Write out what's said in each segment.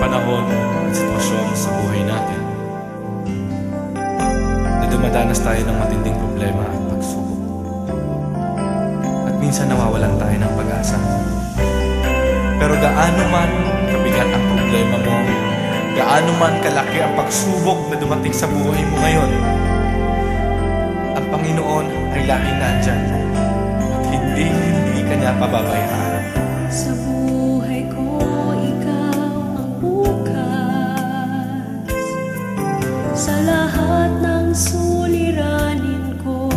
panahon at sitwasyon sa buhay natin na dumadanas tayo ng matinding problema at pagsubok. At minsan nawawalan tayo ng pag-asa. Pero gaano man kabigat ang problema mo, gaano man kalaki ang pagsubok na dumating sa buhay mo ngayon, ang Panginoon ay laging nandyan at hindi, hindi ka niya pababayaan. Sa buhay Sa lahat ng suliranin ko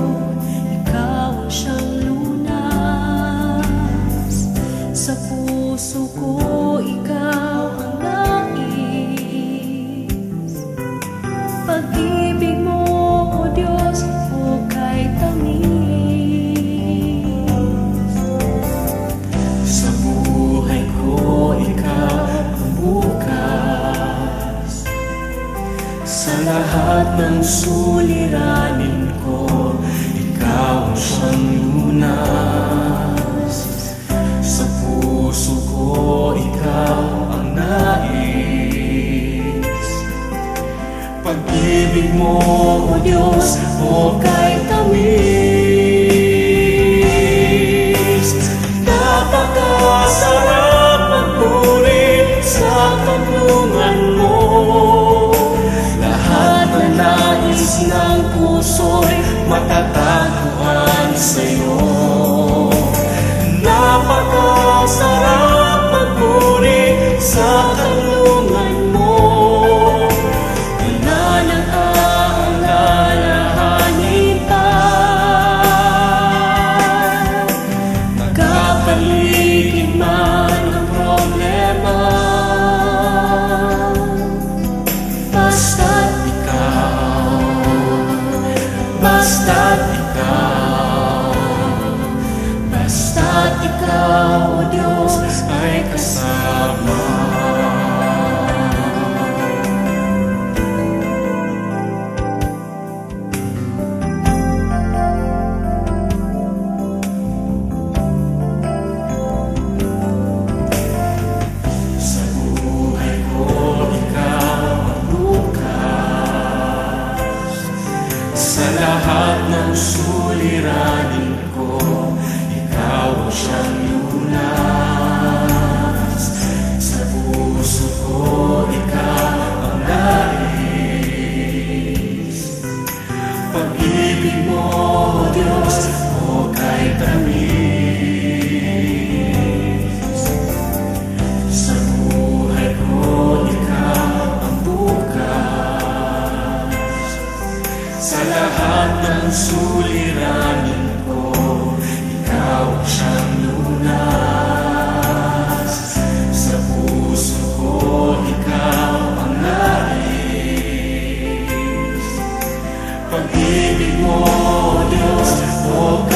Ikaw ang lunas. Sa puso ko, ikaw ang nais lahat ng suliranin ko Ikaw ang siyang lunas. Sa puso ko, ikaw ang nais. Pag-ibig mo, O Diyos, o kay tamis matatagpuan sa'yo. Napakasarap magpuri sa kanlungan mo. Wala nang aalalahanin pa. Nagkapaligid man ang problema. Basta't ikaw. Basta't Lady Warriors, walk